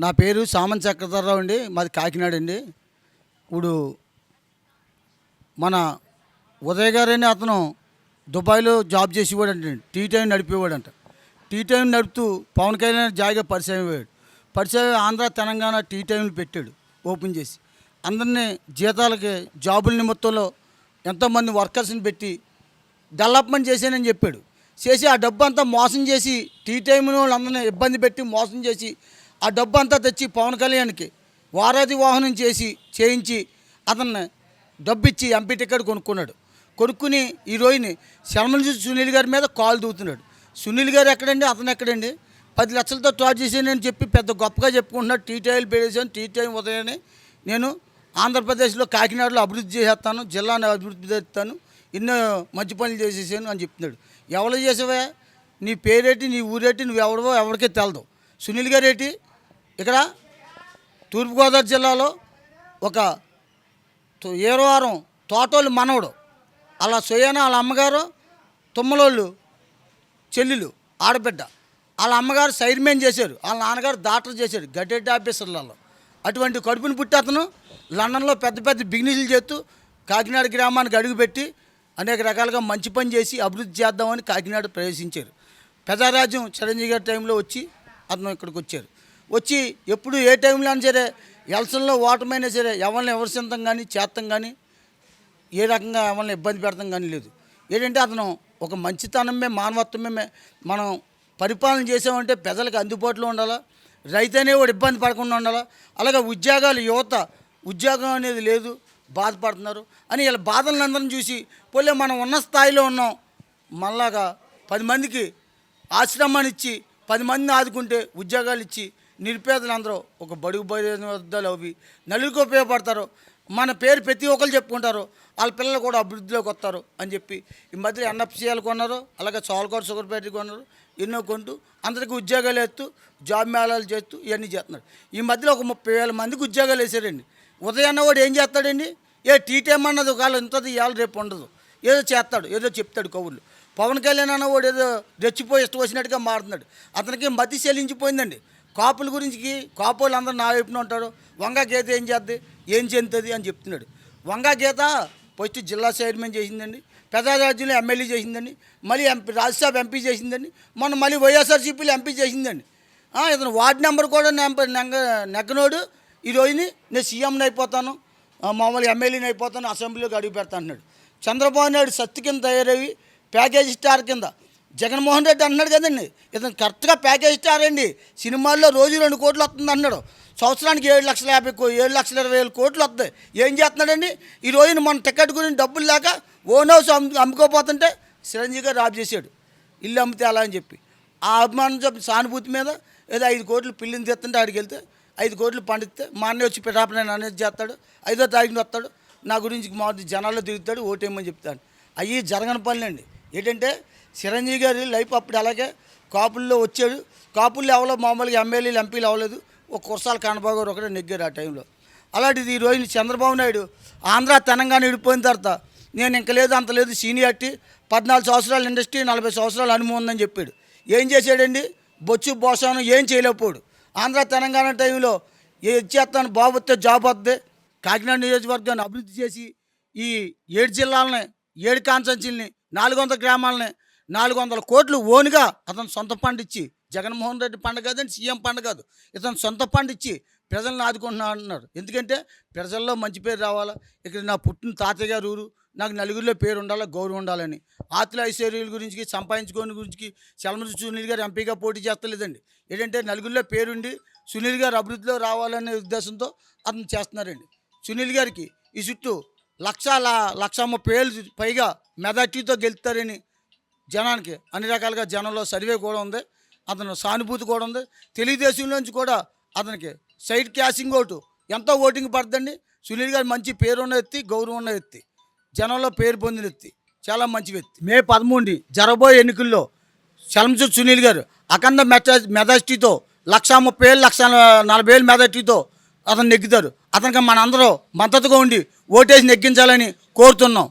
నా పేరు సామన్ చక్రధరరావు అండి. మాది కాకినాడ అండి. ఇప్పుడు మన ఉదయ్ గారని అతను దుబాయ్లో జాబ్ చేసేవాడు అంటే టీ టైం నడిపేవాడంట. టీ టైం నడుపుతూ పవన్ కళ్యాణ్ జాయిగా పరిచయం అయ్యాడు. పరిచయం ఆంధ్ర తెలంగాణ టీ టైంలు పెట్టాడు. ఓపెన్ చేసి అందరినీ జీతాలకి జాబుల నిమిత్తంలో ఎంతోమంది వర్కర్స్ని పెట్టి డెవలప్మెంట్ చేశానని చెప్పాడు. చేసి ఆ డబ్బు అంతా మోసం చేసి టీ టైం వాళ్ళందరినీ ఇబ్బంది పెట్టి మోసం చేసి ఆ డబ్బు అంతా తెచ్చి పవన్ కళ్యాణ్కి వారాది వాహనం చేసి చేయించి అతన్ని డబ్బు ఇచ్చి ఎంపీ టికెట్ కొనుక్కున్నాడు. కొనుక్కుని ఈ రోజుని శర్మల సునీల్ గారి మీద కాల్ దూతున్నాడు. సునీల్ గారు ఎక్కడండి? అతను ఎక్కడండి? పది లక్షలతో టార్చ్ చేసానని చెప్పి పెద్ద గొప్పగా చెప్పుకుంటున్నాడు. టీ టైల్ పెట్టేసాను టీ టైం ఉదయాన్నే నేను ఆంధ్రప్రదేశ్లో కాకినాడలో అభివృద్ధి చేసేస్తాను జిల్లాను అభివృద్ధి చేస్తాను ఎన్నో మంచి పనులు చేసేసాను అని చెప్తున్నాడు. ఎవరు చేసావే? నీ పేరేటి? నీ ఊరేటి? నువ్వు ఎవడవో ఎవరికే తెలదు. సునీల్ గారేటి? ఇక్కడ తూర్పుగోదావరి జిల్లాలో ఒక తో- ఏరవారం తోటోళ్ళు మనవడు అలా సొయ్యన వాళ్ళ అమ్మగారు తుమ్మలోళ్ళు చెల్లెలు ఆడబిడ్డ. వాళ్ళ అమ్మగారు సైర్మేన్ చేశారు వాళ్ళ నాన్నగారు డాక్టర్ చేశారు గడ్డెడ్ ఆఫీసర్లలో. అటువంటి కడుపుని పుట్టి అతను లండన్లో పెద్ద పెద్ద బిజినెస్లు చేస్తూ కాకినాడ గ్రామానికి అడుగుపెట్టి అనేక రకాలుగా మంచి పని చేసి అభివృద్ధి చేద్దామని కాకినాడ ప్రవేశించారు. ప్రజారాజ్యం చిరంజీవి గారి టైంలో వచ్చి అతను ఇక్కడికి వచ్చారు. వచ్చి ఎప్పుడు ఏ టైంలో అయినా సరే ఎలక్షన్లో ఓటమైనా సరే ఎవరిని ఎవరి కానీ చేస్తాం కానీ ఏ రకంగా ఎవరిని ఇబ్బంది పెడతాం కానీ లేదు. ఏంటంటే అతను ఒక మంచితనమే మానవత్వమే మనం పరిపాలన చేసామంటే ప్రజలకు అందుబాటులో ఉండాలా? రైతు అనేవాడు ఇబ్బంది పడకుండా ఉండాలా? అలాగే ఉద్యోగాలు యువత ఉద్యోగం అనేది లేదు బాధపడుతున్నారు అని ఇలా బాధలందరం చూసి పోలే మనం ఉన్న స్థాయిలో ఉన్నాం మళ్ళాగా పది మందికి ఆశ్రమాన్ని ఇచ్చి పది మందిని ఆదుకుంటే ఉద్యోగాలు ఇచ్చి నిరుపేదలందరూ ఒక బడుగు బయలు అవి నలుగురికి ఉపయోగపడతారు. మన పేరు ప్రతి ఒక్కరు చెప్పుకుంటారు. వాళ్ళ పిల్లలు కూడా అభివృద్ధిలోకి వస్తారు అని చెప్పి. ఈ మధ్య ఎన్ఎఫ్సిఎల్ కొన్నారు. అలాగే చోలకోట షుగర్ ఫ్యాక్టరీ కొన్నారు. ఎన్నో కొంటూ అందరికీ ఉద్యోగాలు వేస్తూ జాబ్ మేళాలు చేస్తూ ఇవన్నీ చేస్తున్నారు. ఈ మధ్యలో ఒక ముప్పై వేల మందికి ఉద్యోగాలు వేసారండి. ఉదయాన్న వాడు ఏం చేస్తాడండి? ఏ టీ టైం అన్నది ఒకవేళ ఇంతది ఇవాళ రేపు ఉండదు. ఏదో చేస్తాడు ఏదో చెప్తాడు కవులు పవన్ కళ్యాణ్ అన్నవాడు ఏదో రెచ్చిపోయి ఇష్టం వచ్చినట్టుగా మారుతున్నాడు. అతనికి మతి చెల్లించిపోయిందండి. కాపుల గురించి కాపులు అందరూ నా వైపున ఉంటారు. వంగ గీత ఏం చేద్ది? ఏం చెందుతుంది అని చెప్తున్నాడు. వంగ గీత ఫస్ట్ జిల్లా చైర్మన్ చేసిందండి. పెద్దరాజ్యంలో ఎమ్మెల్యే చేసిందండి. మళ్ళీ ఎంపీ రాజ్యసభ ఎంపీ చేసిందండి. మొన్న మళ్ళీ వైఎస్ఆర్సీపీలో ఎంపీ చేసిందండి. ఇతను వార్డు నెంబర్ కూడా నెంబ నెంగ నెగ్గనోడు. ఈ రోజుని నేను సీఎంని అయిపోతాను. మామూలు మామూలుగా ఎమ్మెల్యేని అయిపోతాను. అసెంబ్లీలోకి అడుగు పెడతాను అన్నాడు చంద్రబాబు నాయుడు సత్తు కింద తయారయ్యి ప్యాకేజీ స్టార్ కింద జగన్మోహన్ రెడ్డి అన్నాడు కదండి ఇతను కరెక్ట్గా ప్యాకేజ్ ఇచ్చారండి. సినిమాల్లో రోజు రెండు కోట్లు వస్తుంది అన్నాడు. సంవత్సరానికి ఏడు లక్షల యాభై కో ఏడు లక్షల ఇరవై వేల కోట్లు వస్తాయి. ఏం చేస్తున్నాడండి? ఈ రోజున మన టికెట్ గురించి డబ్బులు లేక ఓన్ హౌస్ అమ్ము అమ్ముకోపోతుంటే చిరంజీవి గారు రాబ్ చేశాడు. ఇల్లు అమ్మితే అలా అని చెప్పి. ఆ అభిమానం చెప్పి సానుభూతి మీద ఏదో ఐదు కోట్లు పిల్లిని తెస్తుంటే ఆడికి వెళ్తే ఐదు కోట్లు పండిస్తే మా అన్నయ్య వచ్చి పిఠాపన అనేది చేస్తాడు. ఐదో తారీఖున వస్తాడు. నా గురించి మా జనాల్లో తిరుగుతాడు ఓటేయమని చెప్తాడు. అవి జరగని పనులండి. ఏంటంటే చిరంజీవి గారి లైఫ్ అప్పుడు అలాగే కాపుల్లో వచ్చాడు. కాపుల్లో ఎవరో మామూలుగా ఎమ్మెల్యేలు ఎంపీలు అవ్వలేదు. ఒక కుర్సాల కన్నబాబు గారు ఒకటే నెగ్గారు ఆ టైంలో. అలాంటిది ఈ రోజు చంద్రబాబు నాయుడు ఆంధ్ర తెలంగాణ విడిపోయిన తర్వాత నేను ఇంక లేదు అంత లేదు సీనియారిటీ పద్నాలుగు సంవత్సరాల ఇండస్ట్రీ నలభై సంవత్సరాలు అనుభవం చెప్పాడు. ఏం చేశాడండి? బొచ్చు బోసాను ఏం చేయలేకపోడు. ఆంధ్ర తెలంగాణ టైంలో ఏ చేస్తాను? బాబు వస్తే జాబ్ వస్తే కాకినాడ నియోజకవర్గాన్ని అభివృద్ధి చేసి ఈ ఏడు జిల్లాలని ఏడు కాన్సెన్సీలని నాలుగు వందల గ్రామాలని నాలుగు వందల కోట్లు ఓనుగా అతను సొంత ఫండ్ ఇచ్చి జగన్మోహన్ రెడ్డి పండుగ కాదండి సీఎం పండుగ కాదు. ఇతను సొంత ఫండ్ ఇచ్చి ప్రజలను ఆదుకుంటున్నాడు అంటున్నారు ఎందుకంటే ప్రజల్లో మంచి పేరు రావాలా? ఇక్కడ నా పుట్టిన తాతయ్య గారు ఊరు నాకు నలుగురిలో పేరు ఉండాలా? గౌరవం ఉండాలని. ఆతుల ఐశ్వర్యుల గురించి సంపాదించుకోని గురించి చలమతి సునీల్ గారు ఎంపీగా పోటీ చేస్తలేదండి. ఏంటంటే నలుగురిలో పేరుండి సునీల్ గారు అభివృద్ధిలో రావాలనే ఉద్దేశంతో అతను చేస్తున్నారండి. సునీల్ గారికి ఈ చుట్టూ లక్ష లక్ష ముప్పై పైగా మెజార్టీతో గెలుస్తారని జనానికి అన్ని రకాలుగా జనంలో సర్వే కూడా ఉంది. అతను సానుభూతి కూడా ఉంది. తెలుగుదేశంలోంచి కూడా అతనికి సైడ్ క్యాసింగ్ ఓటు ఎంతో ఓటింగ్ పడుతుందండి. సునీల్ గారు మంచి పేరున్న వ్యక్తి గౌరవం ఉన్న వ్యక్తి. జనంలో పేరు పొందిన వ్యక్తి. చాలా మంచి వ్యక్తి. మే పదమూడు జరబోయే ఎన్నికల్లో చలంచు సునీల్ గారు అఖండ మెట మెజార్టీతో లక్ష ముప్పై ఏళ్ళు లక్ష నలభై ఏళ్ళు మెజార్టీతో అతను నెగ్గుతారు. అతనికి మనందరూ మద్దతుగా ఉండి ఓటేసి నెగ్గించాలని కోరుతున్నాం.